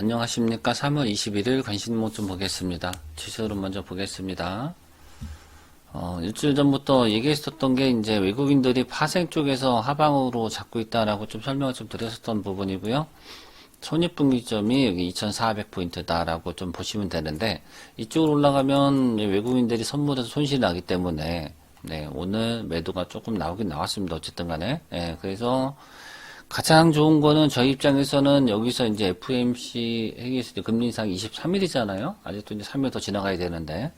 안녕하십니까. 3월 21일 관심목 좀 보겠습니다. 지수로 먼저 보겠습니다. 어, 일주일 전부터 얘기했었던 게 이제 외국인들이 파생 쪽에서 하방으로 잡고 있다라고 좀 설명을 좀 드렸었던 부분이고요. 손익분기점이 여기 2,400포인트다라고 좀 보시면 되는데 이쪽으로 올라가면 외국인들이 선물에서 손실이 나기 때문에 네, 오늘 매도가 조금 나오긴 나왔습니다. 어쨌든 간에. 네, 그래서 가장 좋은 거는 저희 입장에서는 여기서 이제 FMC 회의에서 금리 인상 23일이잖아요. 아직도 이제 3일 더 지나가야 되는데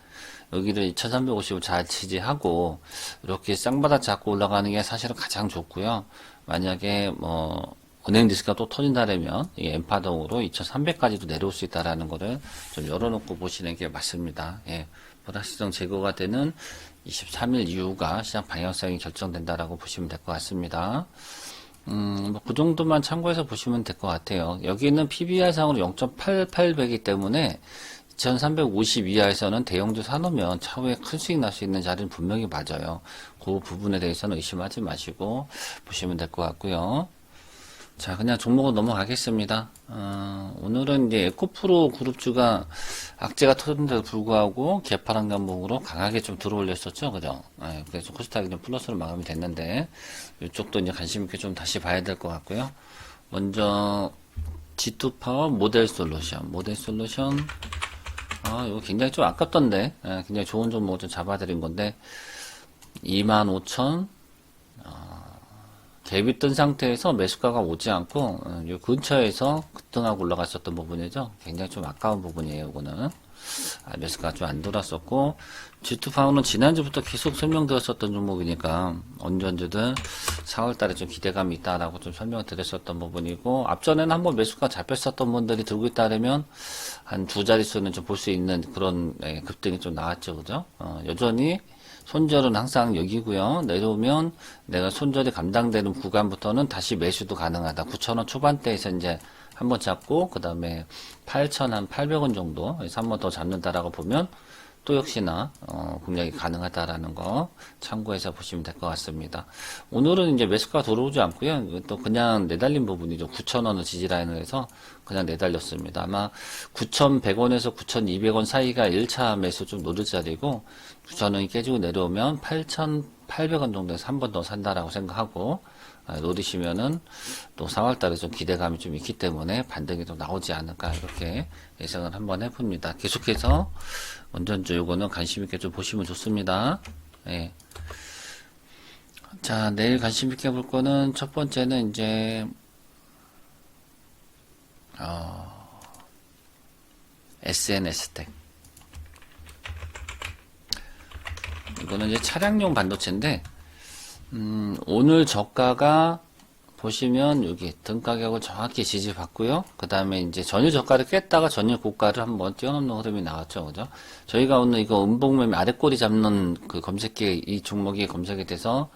여기를 2350을 잘 지지하고 이렇게 쌍바닥 잡고 올라가는 게 사실은 가장 좋고요. 만약에 뭐 은행 리스크가 또 터진다라면 이 엠파동으로 2300까지도 내려올 수 있다라는 거를 좀 열어놓고 보시는 게 맞습니다. 예. 불확실성 제거가 되는 23일 이후가 시장 방향성이 결정된다라고 보시면 될 것 같습니다. 음, 뭐, 그 정도만 참고해서 보시면 될 것 같아요. 여기는 PBR상으로 0.88배이기 때문에 2350 이하에서는 대형주 사놓으면 차후에 큰 수익 날 수 있는 자리는 분명히 맞아요. 그 부분에 대해서는 의심하지 마시고 보시면 될 것 같고요. 자, 그냥 종목으로 넘어가겠습니다. 어, 오늘은 이제 에코프로 그룹주가 악재가 터졌는데도 불구하고 개파란 감목으로 강하게 좀 들어올렸었죠. 그죠? 예, 그래서 코스닥이 좀 플러스로 마감이 됐는데, 이쪽도 이제 관심있게 좀 다시 봐야 될 것 같고요. 먼저, G2 파워 모델 솔루션. 모델 솔루션. 아, 이거 굉장히 좀 아깝던데. 예, 굉장히 좋은 종목 좀 잡아드린 건데, 25,000, 갭이 뜬 상태에서 매수가가 오지 않고 어, 요 근처에서 급등하고 올라갔었던 부분이죠. 굉장히 좀 아까운 부분이에요. 이거는 아, 매수가가 좀 안 돌았었고 G2 파워는 지난주부터 계속 설명드렸었던 종목이니까 언제 언제든 4월달에 좀 기대감이 있다라고 좀 설명을 드렸었던 부분이고 앞전에는 한번 매수가 잡혔었던 분들이 들고 있다면 한 두 자릿수는 좀 볼 수 있는 그런 예, 급등이 좀 나왔죠, 그죠? 어, 여전히 손절은 항상 여기고요. 내려오면 내가 손절이 감당되는 구간부터는 다시 매수도 가능하다. 9,000원 초반대에서 이제 한 번 잡고 그 다음에 8,800원 정도 에서 한번더 잡는다라고 보면 또 역시나 어, 공략이 가능하다라는 거 참고해서 보시면 될 것 같습니다. 오늘은 이제 매수가 들어오지 않고요. 또 그냥 내달린 부분이죠. 9,000원을 지지라인을 해서 그냥 내달렸습니다. 아마 9,100원에서 9,200원 사이가 1차 매수 좀 노릴 자리고 9,000원이 깨지고 내려오면 8,800원 정도에서 한 번 더 산다라고 생각하고 아, 노리시면은 또 4월달에 좀 기대감이 좀 있기 때문에 반등이 좀 나오지 않을까 이렇게 예상을 한번 해봅니다. 계속해서 원전주 요거는 관심 있게 좀 보시면 좋습니다. 예. 자 내일 관심 있게 볼 거는 첫 번째는 이제 어, SNS 텍 이거는 이제 차량용 반도체인데 음, 오늘 저가가 보시면 여기 등 가격을 정확히 지지받고요. 그 다음에 이제 전일 저가를 깼다가 전일 고가를 한번 뛰어넘는 흐름이 나왔죠. 그죠? 저희가 오늘 이거 음봉매매 아래꼬리 잡는 그 검색기에 이 종목이 검색이 돼서,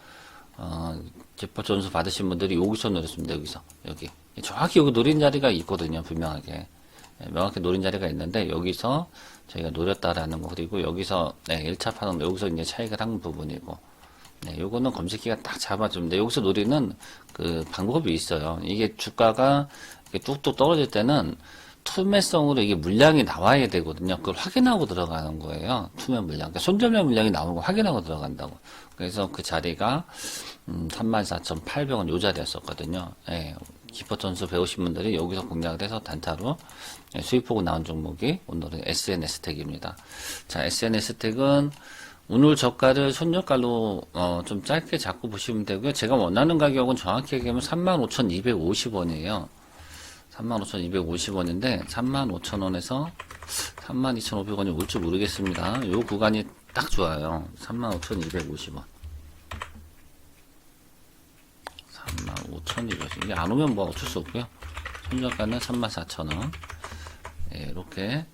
어, 제법 점수 받으신 분들이 여기서 노렸습니다. 여기서. 여기. 정확히 여기 노린 자리가 있거든요. 분명하게. 네, 명확히 노린 자리가 있는데 여기서 저희가 노렸다라는 거 그리고 여기서 네, 1차 파동 여기서 이제 차익을 한 부분이고 네, 요거는 검색기가 딱 잡아주는데 여기서 노리는 그 방법이 있어요. 이게 주가가 뚝뚝 떨어질 때는 투매성으로 이게 물량이 나와야 되거든요. 그걸 확인하고 들어가는 거예요. 투매 물량. 그러니까 손절매 물량이 나오는 거 확인하고 들어간다고. 그래서 그 자리가 음, 34,800원 요 자리였었거든요. 예, 기퍼 전수 배우신 분들이 여기서 공략을 해서 단타로 예, 수익 보고 나온 종목이 오늘은 SNS 텍입니다. 자, SNS 텍은 오늘 저가를 손절가로 어, 좀 짧게 잡고 보시면 되고요. 제가 원하는 가격은 정확히 얘기하면 35,250원이에요. 35,250원인데 35,000원에서 32,500원이 올줄 모르겠습니다. 요 구간이 딱 좋아요. 35,250원. 35,250원. 이게 안 오면 뭐 어쩔 수 없고요. 손절가는 34,000원. 예, 이렇게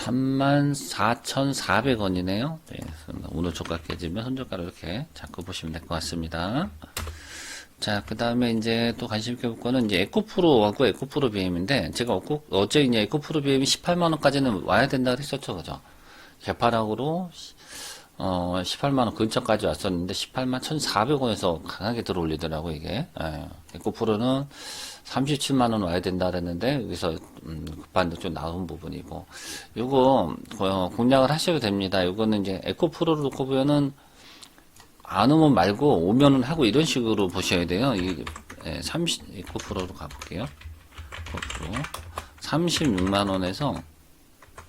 34,400원이네요. 네, 오늘 저가 깨지면 손절가로 이렇게 잡고 보시면 될 것 같습니다. 자, 그 다음에 이제 또 관심 있게 볼 거는 이제 에코프로하고 에코프로 BM인데, 제가 어코, 어제 이제 에코프로 BM이 18만원까지는 와야 된다고 했었죠. 그죠? 개파락으로, 어, 18만원 근처까지 왔었는데, 18만 1,400원에서 강하게 들어올리더라고, 이게. 예, 에코프로는 37만원 와야 된다 그랬는데, 여기서, 음, 급반등 좀 나온 부분이고, 요거, 어, 공략을 하셔도 됩니다. 요거는 이제 에코프로를 놓고 보면은, 안 오면 말고, 오면은 하고 이런 식으로 보셔야 돼요. 이, 예, 30, 에코프로로 가볼게요. 에코프로. 36만원에서,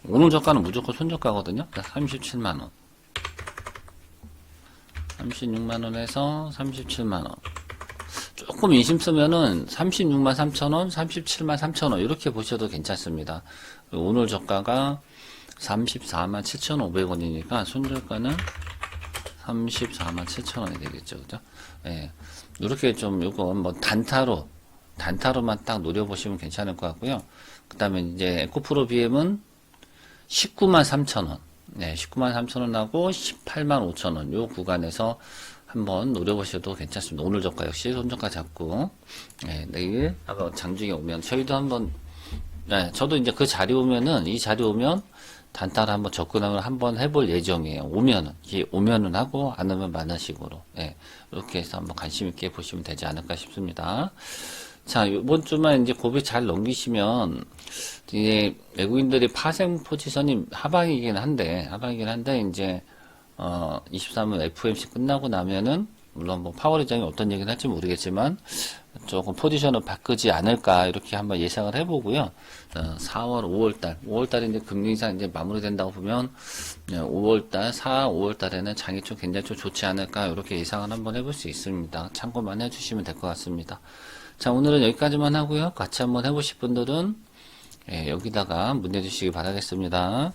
오늘 저가는 무조건 손저가거든요. 37만원. 36만원에서 37만원. 조금 인심 쓰면은 36만 3천원, 37만 3천원 이렇게 보셔도 괜찮습니다. 오늘 저가가 34만 7,500원이니까 손절가는 34만 7천원이 되겠죠. 그죠? 예. 이렇게 좀 요건 뭐 단타로 단타로만 딱 노려보시면 괜찮을 것 같고요. 그 다음에 이제 에코프로 BM은 19만 3천원. 네, 19만 3천원하고 18만 5천원. 요 구간에서 한번 노려보셔도 괜찮습니다. 오늘 저가 역시 손저가 잡고, 네, 내일, 아까 장중에 오면, 저희도 한번, 네, 저도 이제 그 자리 오면은, 이 자리 오면, 단타를 한번 접근을 한번 해볼 예정이에요. 오면은, 이게 오면은 하고, 안 오면 많은 식으로. 예, 이렇게 해서 한번 관심 있게 보시면 되지 않을까 싶습니다. 자, 이번 주만 이제 고비 잘 넘기시면, 이제 외국인들이 파생 포지션이 하방이긴 한데, 하방이긴 한데, 이제, 어, 23일 FMC 끝나고 나면은, 물론 뭐 파월 의장이 어떤 얘기를 할지 모르겠지만, 조금 포지션을 바꾸지 않을까, 이렇게 한번 예상을 해보고요. 어, 4월, 5월달, 5월달에 이제 금리 인상 이제 마무리된다고 보면, 5월달, 4, 5월달에는 장이 좀 굉장히 좀 좋지 않을까, 이렇게 예상을 한번 해볼 수 있습니다. 참고만 해주시면 될 것 같습니다. 자, 오늘은 여기까지만 하고요. 같이 한번 해보실 분들은 예, 여기다가 문의 주시기 바라겠습니다.